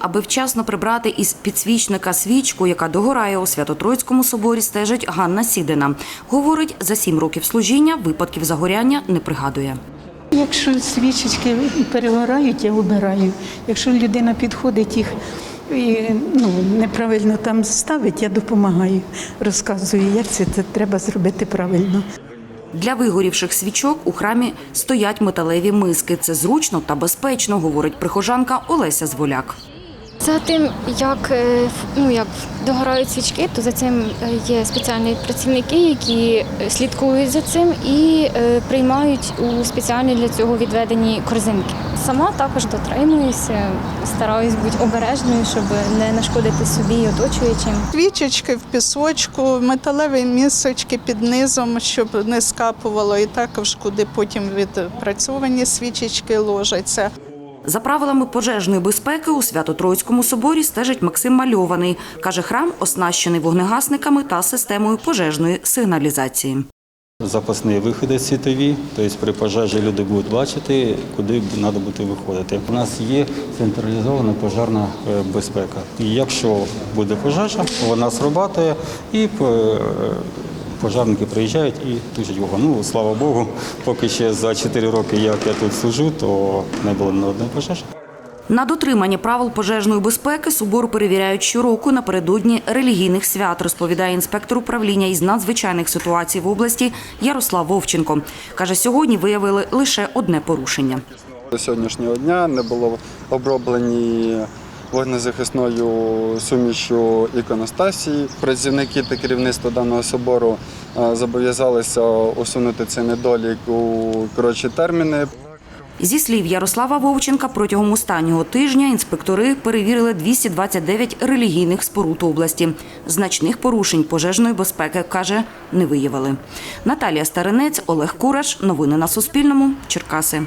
Аби вчасно прибрати із підсвічника свічку, яка догорає у Свято-Троїцькому соборі, стежить Ганна Сідина. Говорить, за сім років служіння випадків загоряння не пригадує. Якщо свічечки перегорають, я обираю. Якщо людина підходить їх і ну, неправильно там ставить, я допомагаю, розказую, як це, це треба зробити правильно. Для вигорівших свічок у храмі стоять металеві миски. Це зручно та безпечно, говорить прихожанка Олеся Зволяк. За тим, як, е, ну, як догорають свічки, то за цим е, є спеціальні працівники, які е, слідкують за цим і приймають у спеціальні для цього відведені корзинки. Сама також дотримуюся, стараюсь бути обережною, щоб не нашкодити собі і оточуючим. Свічечки в пісочку, металеві місочки під низом, щоб не скапувало, і також куди потім відпрацьовані свічечки ложаться. За правилами пожежної безпеки у Свято-Троїцькому соборі стежить Максим Мальований. Каже, храм оснащений вогнегасниками та системою пожежної сигналізації. Запасні виходи світові, тобто при пожежі люди будуть бачити, куди треба буде виходити. У нас є централізована пожежна е, безпека. І якщо буде пожежа, вона срабатує і пожежники приїжджають і тушать вогонь. Ну, слава Богу, поки ще за 4 роки, як я тут служу, то не було ні одної пожежі. На дотримання правил пожежної безпеки собор перевіряють щороку напередодні релігійних свят, розповідає інспектор управління із надзвичайних ситуацій в області Ярослав Вовченко. Каже, сьогодні виявили лише одне порушення. До сьогоднішнього дня не було оброблені вогнезахисною сумішю іконостасії. Працівники та керівництво даного собору е, зобов'язалися усунути цей недолік у коротші терміни. Зі слів Ярослава Вовченка, протягом останнього тижня інспектори перевірили 229 релігійних споруд області. Значних порушень пожежної безпеки, каже, не виявили. Наталія Старинець, Олег Кураш. Новини на Суспільному. Черкаси.